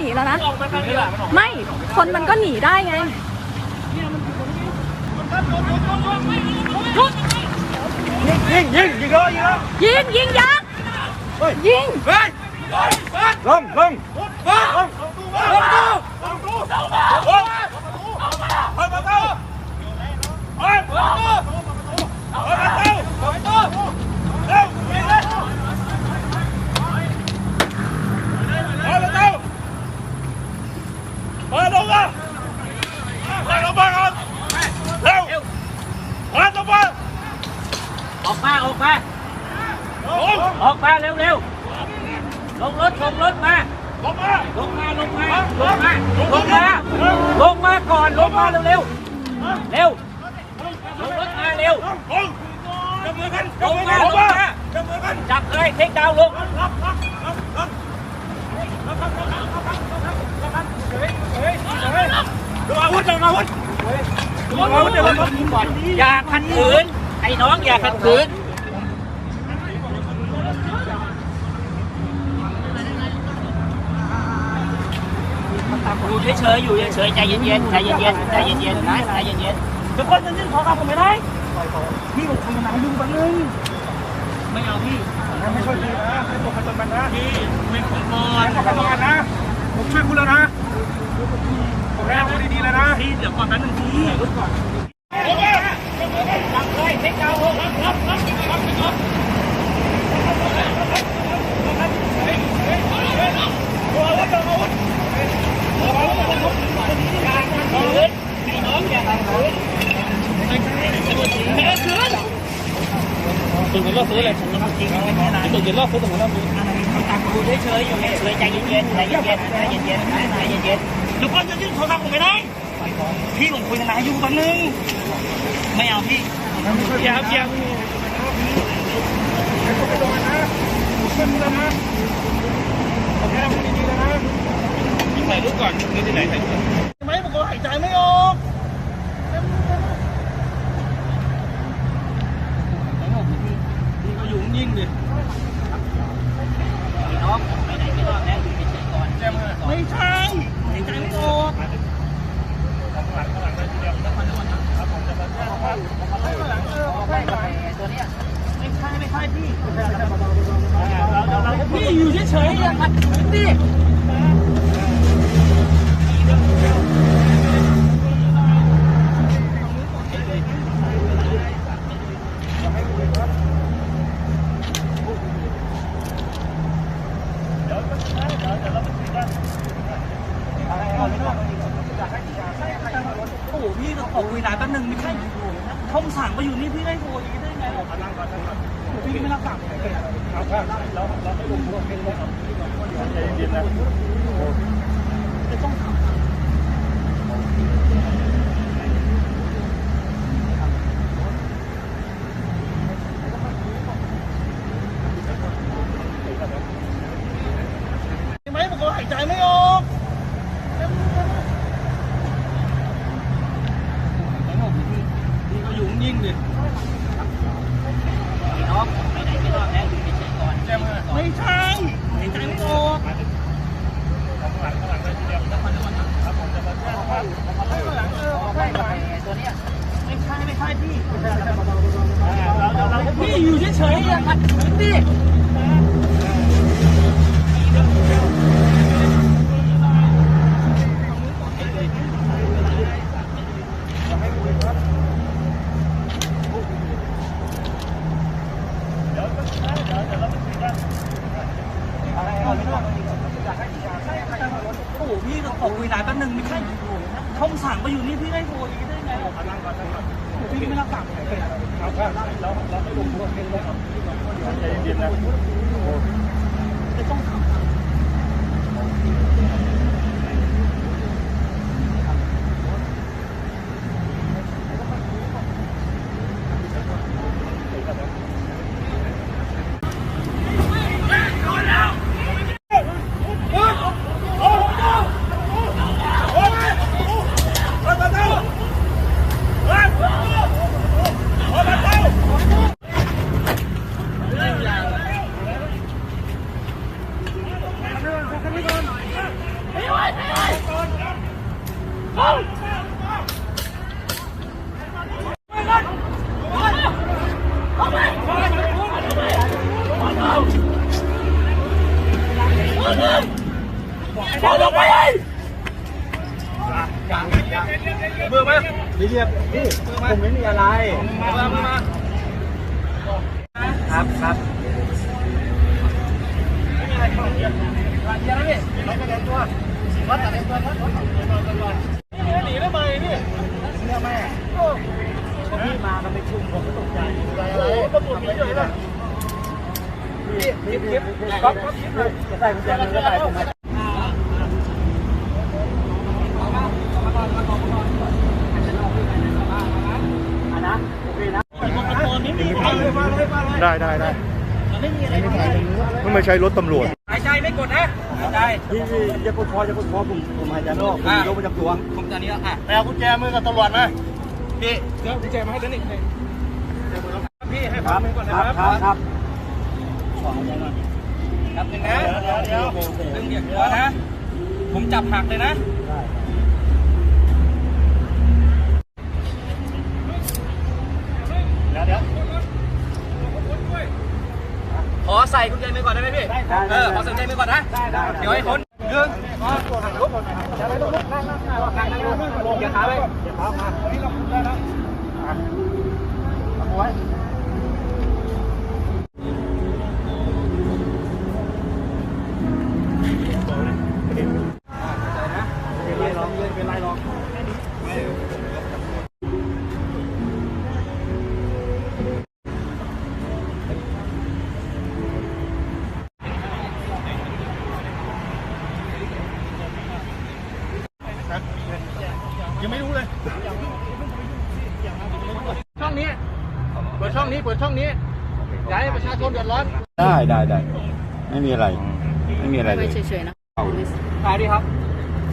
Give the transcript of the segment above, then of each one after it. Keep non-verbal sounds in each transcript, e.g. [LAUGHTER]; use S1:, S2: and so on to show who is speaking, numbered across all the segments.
S1: หนีแล้วนะไม่คนมันก็หนีได้ไง
S2: ยิงยิงยิงเลยยิงเลย
S1: ยิงยิงยักษ์ยิง
S2: เฮ้ยลงลงลงลงลงตู้ลงตู้ลงตู้เปิดประตูเปิดประตูเปิดประตูเปิดประตูเร็วยิงเลยเปิดประตู เปิดลงมาเปิดลงมาก่อนเร็วเปิดลงมา
S3: ออกมาออกมา
S2: ลง
S3: ออกมาเร็วเร็วลงรถลงรถมา
S2: ลงมา
S3: ลงมาลงมาลงมาลงมาลงมาก่อนลงมาเร็วเร็วเร็วลงรถมาเร็ว
S2: ลงลงจับมือกัน
S3: ลงมาลงมา
S2: จับมือกัน
S3: จับเลยเทคดาวน์ลง
S2: รับรับรับรับ ดูอาวุธดูอาวุธดูอาวุธเดี๋ยวมัน
S3: อย่าขัดขืนไอ้น้องอย่าขัดขืนอยู่เฉยๆอยู่เฉยๆใจเย็นๆใจเย็นๆใจเย็นๆนะใจเย็น
S2: ทุกคนจะยื่นขอความผมไม่ได้พี่ผมทำงานยุ่งแป๊บนึง
S3: ๆไม่เอาพี่
S2: ไม่ช่วยพี่นะให้ผมประจำกันนะ
S3: พี่เป็นของก่อน
S2: ผมประจำกันนะผมช่วยคุณแล้วนะผ มให้คุณดีๆแล้วนะ
S3: พี่เดี๋ยวก่อนแป๊บนึงพี่รถก่อน
S2: จับเลยเทคดาวน์รับรับรับรับดูอาวุธดูอาวุธ
S3: ไอ้น้องอย่าขัดขืน
S2: ตื่นกันรอบซื้อเลยตื่นกันรอบซื้อตรงนั้น
S3: อยู่เฉยๆอยู่เฉยใจเย็นๆใจเย็นๆใจเย็นๆใจเย็น
S2: ทุกคนจะยื่นขอความผมไม่ได้
S3: ๆพี่ผมคุยกับนายอยู่แป๊บนึง ไม่เอาพี่
S2: เกียร์เกียร์ถ่ายรูปก่อนนี่ที่ไหนถ่ายรูป มือ
S3: ไหมนี่เรี
S2: ยกพี่
S4: ผมไม่มีอะไร
S5: มามามา
S4: ครับครับ
S5: หนีได้ไหมนี่
S4: เนี่ยแม่พี่มากันไปชุมผมก็ตกใจอะไร
S5: โอ้ตำรวจมีเยอะเลย
S4: พี่พี่พี่ก๊อฟจะใส่กุญแจมือก็ใส่ผมมาอะนะโอเคนะ
S6: ได้ได้ได้มันไม่ใช่รถตำรวจ
S3: หายใจไม่กดนะหายใจ
S4: พี่พี่อย่ากดคออย่ากดคอผมผมหายใจไม่ออกผมยกประจำตัว
S3: ผมตอนนี้แล้วอะ
S6: ไปเอากุญแจมือกับตำรวจมา
S3: พี่
S5: เดี๋ยวดีเจมาให้แล้วนี่พี่ให้
S4: ค
S5: พั
S4: รั
S5: ก
S4: บ
S5: มือก่อน
S4: ค
S5: นะ
S4: รับ
S5: ค
S4: ค
S5: รั
S4: รั
S5: บบ
S4: ครับ
S3: ครับหนึ่งนะดึงเบียดหัวนะ ผมจับหักเลยนะ
S6: เอ
S3: อขอใส่กุญแจมือก่อนนะ เดี๋ยวให้พ้นดึง
S4: อย่าขาไปอย่าขามา เดื
S5: อดร้อน
S6: ได้ได้ได้ไม่มีอะไร ไม่มีอะไรเล
S1: ไป
S6: ย
S1: เฉยๆนะ
S3: ถ่ายดิครับ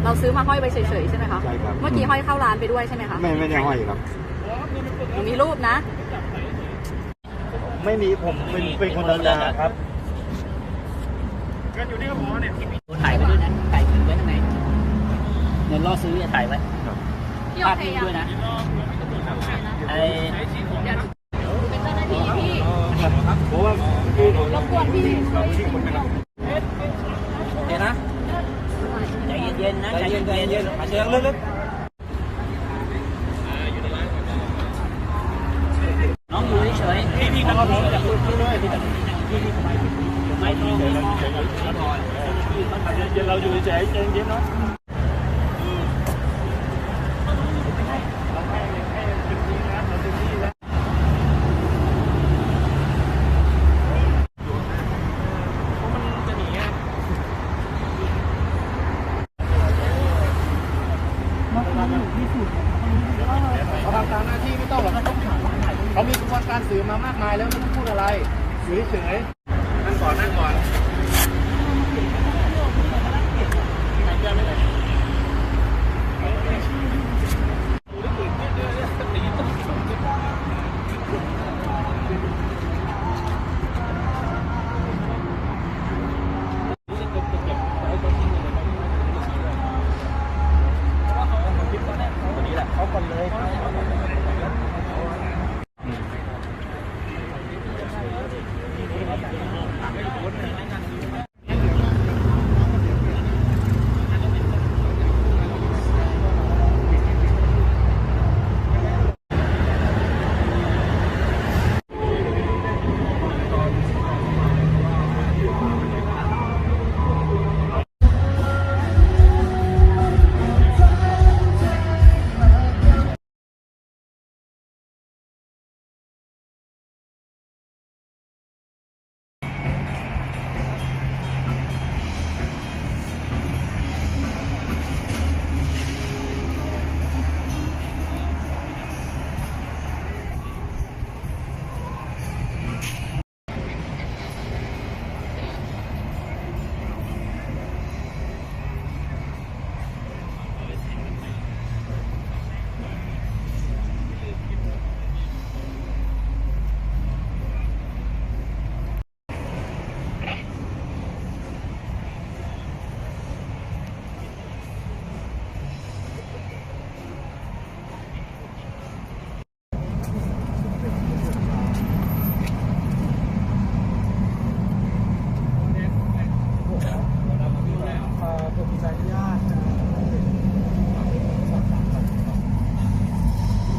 S1: เราซื้อมาห้อยไปเฉยๆใช่ไหมคะ
S6: ใช่ครับ
S1: เมื่อกี้ห้อยเข้าร้านไปด้วยใช่ไหมคะ
S6: ไม่ไม่ได้ห้อยครับ
S1: หนูมีรูปนะ
S6: ไม่มีผมเป็นเป็นคนธรรมดาครับ
S3: ถ่ายไปด้วยนะถ่ายไว้ข้างในเงินล่อซื้ออย่าถ่ายไว้
S1: พี่
S3: ภา
S1: โอ
S3: พ
S1: เค
S3: นิ่ง
S1: ยัง
S3: ด้วยนะไอ้
S1: เพ
S6: ราะว่าร
S1: บกวนพี่
S3: เดี๋ยวนะใจเย็นๆนะใจเย็นๆใจเย็นๆหายใจลึกๆน้องอยู่เฉยๆพี่พี่ก็ร้องจากพี่เลยพี่พี่พี่ไม่ต้องไม่ต้องก่อน
S6: เย็นเราอยู่เฉยๆเย็นเย็นเนาะ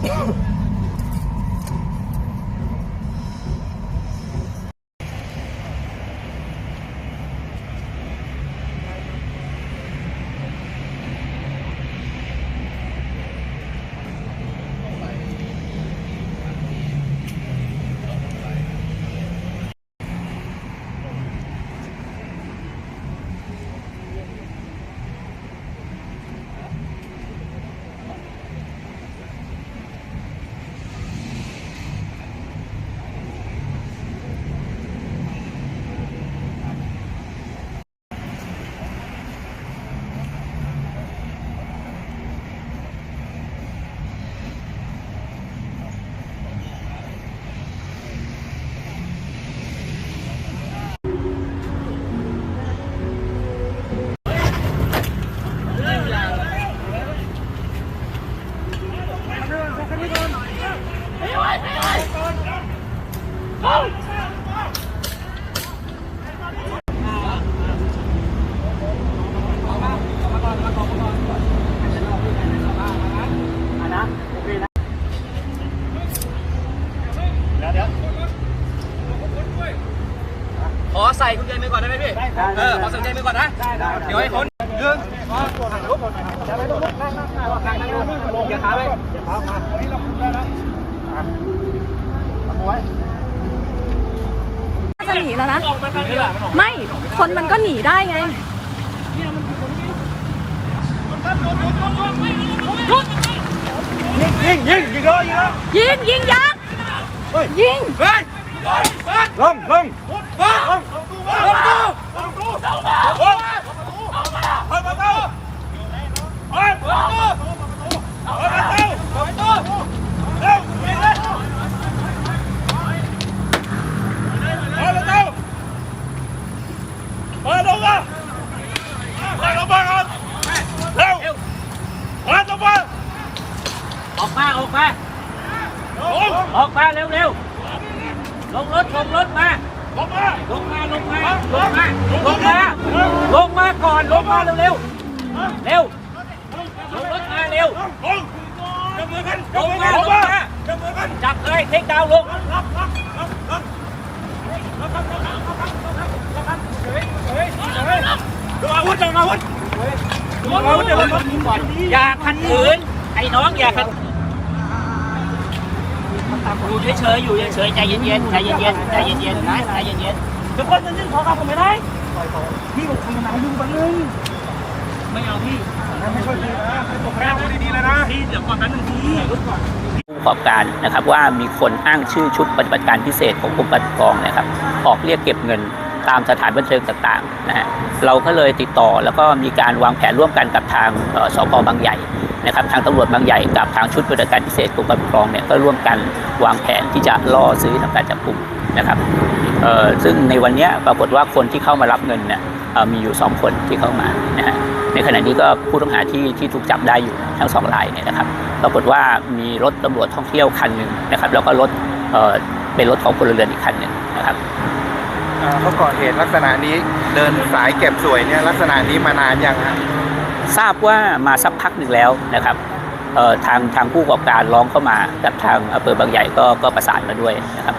S5: Go! [LAUGHS] เออ
S7: ขอสนใจไปก่อนนะ เดี๋ยวให้คน
S1: จะหนีแล้วนะ ไม่ คนมันก็หนีได้ไง
S2: ยิงยิงยิงเลยยิงเลย
S1: ยิงยิงยักษ์ยิง
S2: เฮ้ยลงลงลงลงประตูประตูเปิดประตูเปิดประตูเปิดประตูเปิดประตูเร็วยิงเลยเปิดประตูเปิดลงมาเปิดลงมาก่อนเร็วเปิดลงมา
S7: ออกมาออกมา
S2: ลง
S7: ออกมาเร็วเร็วๆลงรถลงรถมา
S2: ลงมา
S7: ลงมา ลงมา ลงมา ลงมา ลงมาก่อน ลงมาเร็วเร็วเร็ว ลงรถมาเร็ว
S2: ลงจับมือกัน
S7: ลงมาลงมา
S2: จับมือกัน
S7: จับเลยเทคดาวลง
S2: ดูอาวุธจับอาวุธดูอาวุธจับอาวุธ
S7: อย่าขัดขืนไอ้น้องอย่าขัด อยู่เฉยๆอยู่เฉยๆใจเย็นๆใจเย็นๆใจเย็นๆนะใจเย็น
S2: เดี๋ยวคนจะยื่นขอการผมไม่ได้พี่ผมทำงานอยู่บ้างนึง
S7: ๆไม่เอาพี่
S2: ไม่ช่วยพี่นะผมแม่พูดดีๆเลยนะพี่เดี๋ยวก่อนแป๊บนึงพี่
S7: ผู้ประกอบการนะครับว่ามีคนอ้างชื่อชุดปฏิบัติการพิเศษของกรมปกครองนะครับ ออกเรียกเก็บเงินตามสถานบันเทิงต่างๆนะฮะเราก็เลยติดต่อแล้วก็มีการวางแผนร่วมกันกับทางเอ่อสพบางใหญ่ นะครับทางตำรวจบางใหญ่กับทางชุดปฏิบัติการพิเศษกรมปกครองเนี่ยก็ร่วมกันวางแผนที่จะล่อซื้อทำการจับกลุ่มนะครับซึ่งในวันนี้ปรากฏว่าคนที่เข้ามารับเงินเนี่ยมีอยู่สองคนที่เข้ามานะฮะในขณะนี้ก็ผู้ต้องหาที่ที่ถูกจับได้อยู่ทั้งสองรายเนี่ยนะครับปรากฏว่ามีรถตำรวจท่องเที่ยวคันหนึ่งนะครับแล้วก็รถเเป็นรถของพลเรือนอีกคันหนึ่งนะครับ
S4: เขาก่อเหตุลักษณะนี้เดินสายเก็บสวยเนี่ยลักษณะนี้มานานยังฮะ
S7: ทราบว่ามาสักพักหนึ่งแล้วนะครับเอ่อทางทางผู้ประกอบการร้องเข้ามากับทางอำเภอบางใหญ่ก็ก็ประสานมาด้วยนะครับ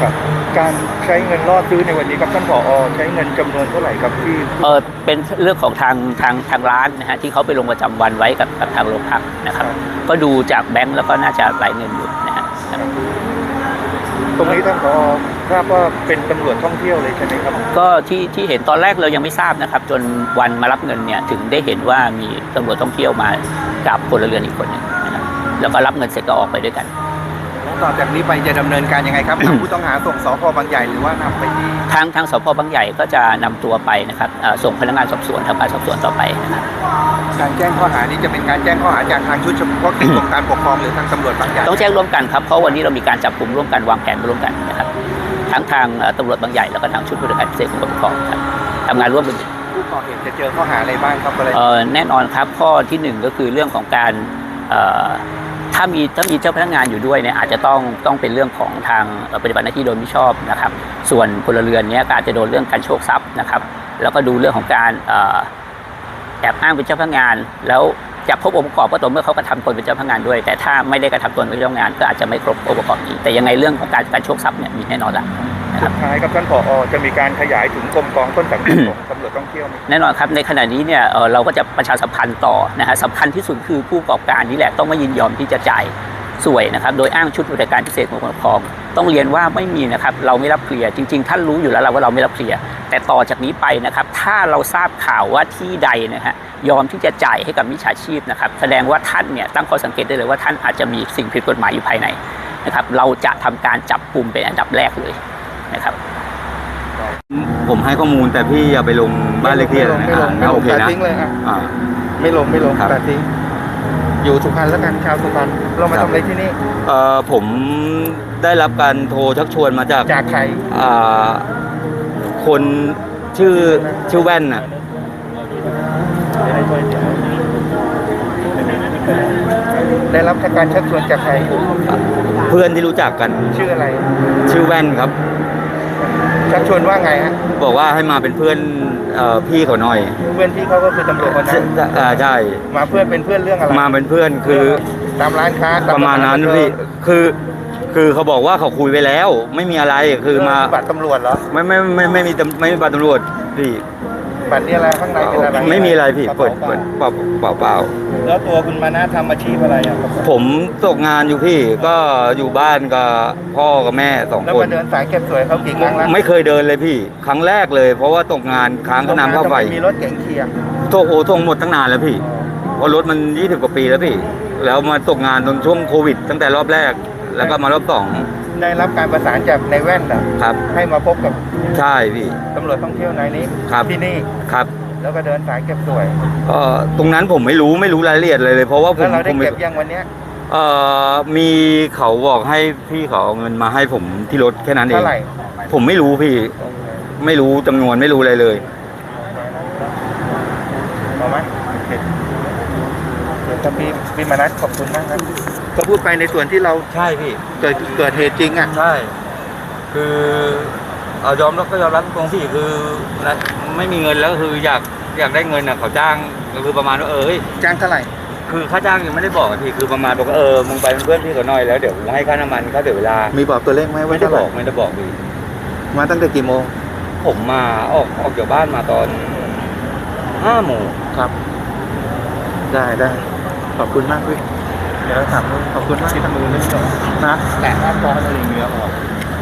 S4: ครับการใช้เงินล่อซื้อในวันนี้ครับท่านผอใช้เงินจำนวนเท่าไหร่ครับที่
S7: เออเป็นเรื่องของทางทางทางร้านนะฮะที่เขาไปลงประจำวันไว้กับกับทางโรงพักนะครับ ก็ดูจากแบงก์แล้วก็น่าจะหลายเงินอยู่นะฮะ
S4: ตรงนี้ท่านผอ ทราบว่าเป็นตำรวจท่องเที่ยวเลยใช่ไหมครับ
S7: ก็ที่ที่เห็นตอนแรกเรายังไม่ทราบนะครับ จนวันมารับเงินเนี่ยถึงได้เห็นว่ามีตำรวจท่องเที่ยวมากับพลเรือนอีกคนหนึ่งนะครับแล้วก็รับเงินเสร็จก็ออกไปด้วยกัน
S4: ต่อจากนี้ไปจะดำเนินการยังไงครับ นำผู้ต้องหาส่งสพบางใหญ่หรือว่านำไปที่
S7: ทางทางสพบางใหญ่ก็จะนำตัวไปนะครับเอ่อส่งพนักงานสอบสวนทำการสอบสวนต่อไปนะครับ
S4: การแจ้งข้อหานี้จะเป็นการแจ้งข้อหาจากทางชุดเฉพาะกิจกรมการปกครองหรือทางตำรวจบางใหญ่
S7: ต้องแจ้งร่วมกันครับ เพราะวันนี้เรามีการจับกลุ่มร่วมกันวางแผนร่วมกันนะครับ ทั้งทางเอ่อตำรวจบางใหญ่แล้วก็ทางชุดบริการพิเศษของปกครองครับทำงานร่วมกัน
S4: ผู้ก่อเหตุจะเจอข้อหาอะไรบ้างครับอะไร
S7: เอ่อแน่นอนครับข้อที่หนึ่งก็คือเรื่องของการเอ่อถ้ามีถ้ามีเจ้าพนักงานอยู่ด้วยเนี่ยอาจจะต้องต้องเป็นเรื่องของทางเอ่อปฏิบัติหน้าที่โดยมิชอบนะครับ ส่วนพลเรือนเนี้ยก็อาจจะโดนเรื่องการโชคทรัพย์นะครับ แล้วก็ดูเรื่องของการเอ่อแอบอ้างเป็นเจ้าพนักงานแล้ว จะพบองค์ประกอบก็ต่อเมื่อเขากระทำตนเป็นเจ้าพนักงานด้วย แต่ถ้าไม่ได้กระทำตนเป็นเจ้าพนักงานก็อาจจะไม่ครบองค์ประกอบนี้แต่ยังไงเรื่องของการการโชคทรัพย์เนี่ยมีแน่นอนละนะครับ
S4: สุดท้ายครับท่านผอจะมีการขยายถึงกรมกองต้นสังกัดของตำรวจท่องเที่ยวไหม
S7: แน่นอนครับในขณะนี้เนี่ยเอ่อเราก็จะประชาสัมพันธ์ต่อนะฮะสำคัญที่สุดคือผู้ประกอบการนี่แหละต้องไม่ยินยอมที่จะจ่าย สวยนะครับ โดยอ้างชุดบริการพิเศษของปกครองต้องเรียนว่าไม่มีนะครับ เราไม่รับเคลียร์จริง ๆ ท่านรู้อยู่แล้วแหละว่าเราไม่รับเคลียร์แต่ต่อจากนี้ไปนะครับ ถ้าเราทราบข่าวว่าที่ใดนะฮะยอมที่จะจ่ายให้กับมิจฉาชีพนะครับ แสดงว่าท่านเนี่ยตั้งข้อสังเกตได้เลยว่าท่านอาจจะมีสิ่งผิดกฎหมายอยู่ภายในนะครับ เราจะทำการจับกลุ่มเป็นอันดับแรกเลยนะครับ
S6: ผมให้ข้อมูลแต่พี่อย่าไปลงบ้านเลขที่อะไรนะ
S4: ไม่ลงไม่
S6: อ่า
S4: ล
S6: โองเค
S4: ตัด
S6: นะ
S4: ทิ้งเลยอะ
S6: อ่า
S4: ไม่ลงไม่ลง
S6: ครับ
S4: ตัดทิ้ง อยู่สุพรรณแล้วกันชาวสุพรรณเรามา
S6: ครับ
S4: ทำอะไรที่นี่
S6: เอ่อผมได้รับการโทรชักชวนมาจาก
S4: จากใคร
S6: อ่าคนชื่อชื่อแว่นน่ะ
S4: ได้รับการชักชวนจากใคร
S6: เพื่อนที่รู้จักกัน
S4: ชื่ออะไร
S6: ชื่อแว่นครับ
S4: ชักชวนว่าไงฮะ
S6: บอกว่าให้มาเป็นเพื่อนเอ่อพี่เขาหน่อย
S4: เพื่อนที่เขาก็คือตำรวจคนนั้น
S6: อ่าใช่
S4: มาเพื่อนเป็นเพื่อนเรื่องอะไร
S6: มาเป็นเพื่อนคือ
S4: ตามร้านค้าต
S6: ประมาณนั้น
S4: สถ
S6: พี่คือคือคือเขาบอกว่าเขาคุยไปแล้ว ไม่มีอะไรคือมา
S4: บัตรตำรวจเหรอ
S6: ไม่ไม่ไม่ไม่มีตำไม่มีบัตรตำรวจพี่
S4: บัตรนี่อะไรข้างในเป็นอะไร
S6: ไม่มีอะไรพี่
S4: กระ
S6: เปิด
S4: เป๋า
S6: เปิดเปล่าเปล่าเปล่า
S4: แล้วตัวคุณมานะทำอาชีพอะไรอะ
S6: ผมตกงานอยู่พี่ก็อยู่บ้านกับพ่อกับแม่สอง
S4: แล้ว
S6: คน
S4: มาเดินสายเก็บสวยเขากี่ครั้งแล้ว
S6: ไม่เคยเดินเลยพี่ ครั้งแรกเลย เพราะว่าตกงานค้างค่าน้ำค่าไฟ
S4: ทำมมีรถเก๋งเคียง
S6: โทษโอทงหมดตั้งนานแล้วพี่เพราะรถมัน20กว่าปีแล้วพี่ แล้วมาตกงานตอนช่วงโควิด ตั้งแต่รอบแรก แล้วก็มารอบสอง
S4: ได้รับการประสานจากในแว่นอะ
S6: ครับ
S4: ให้มาพบกับ
S6: ใช่พี่
S4: ตำรวจท่องเที่ยวนายนี้
S6: ครับ
S4: ที่นี่
S6: ครับ
S4: แล้วก็เดินสายเก็บสวย
S6: ก็ตรงนั้นผมไม่รู้ไม่รู้รายละเอียดเลยเลยเพราะว่าผ
S4: แล้ว
S6: ม
S4: เราได้
S6: ผมไม่
S4: เก็บยังวันเนี้ย
S6: เอ่อมีเขาบอกให้พี่เขาเอาเงินมาให้ผมที่รถแค่นั้นเอง
S4: เท่าไหร่
S6: ผมไม่รู้พี่ ไม่รู้จำนวนไม่รู้อะไรเลย
S4: เอาไหมโอเคเดี๋ยวถ้าพี่พี่มานัดขอบคุณมากครับ ก็พูดไปในส่วนที่เรา
S6: ใช่พี่
S4: เกิดเกิดเหตุจริงอะ
S6: ใช่ คือเอายอมรับก็ยอมรับตรงที่คือนะไม่มีเงินแล้วก็คืออยากอยากได้เงินอะเขาจ้างก็คือประมาณว่าเออเอ้ย
S4: จ้างเท่าไหร่
S6: คือค่าจ้างยังไม่ได้บอกอะพี่คือประมาณบอกว่าเออมึงไปเป็นเพื่อนพี่เขาหน่อยแล้วเดี๋ยวกูให้ค่าน้ำมันค่าเสียเวลา
S4: มีบอกตัวเลขไหมว่า
S6: ไม่ได้
S4: เท่าไห
S6: บ
S4: ร่
S6: อกไม่ได้บอกพี่
S4: มาตั้งแต่กี่โมง
S6: ผมมาออกออกจากบ้านมาตอนห้าโมง
S4: ครับ ได้ได้ขอบคุณมากพี่ เดี๋ยวถามขอบคุณมากที่ทำมือไม่ได้นะแตะหน้าจออะไรเงี้ยออก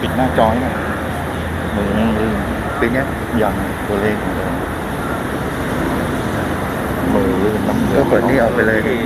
S4: ปิดหน้าจอให้หน่อยมือยังลื่นเป็นไงยังตัวเลขมือลื่นน้ำก็เปิดนี่ออกไปเลย
S6: ที่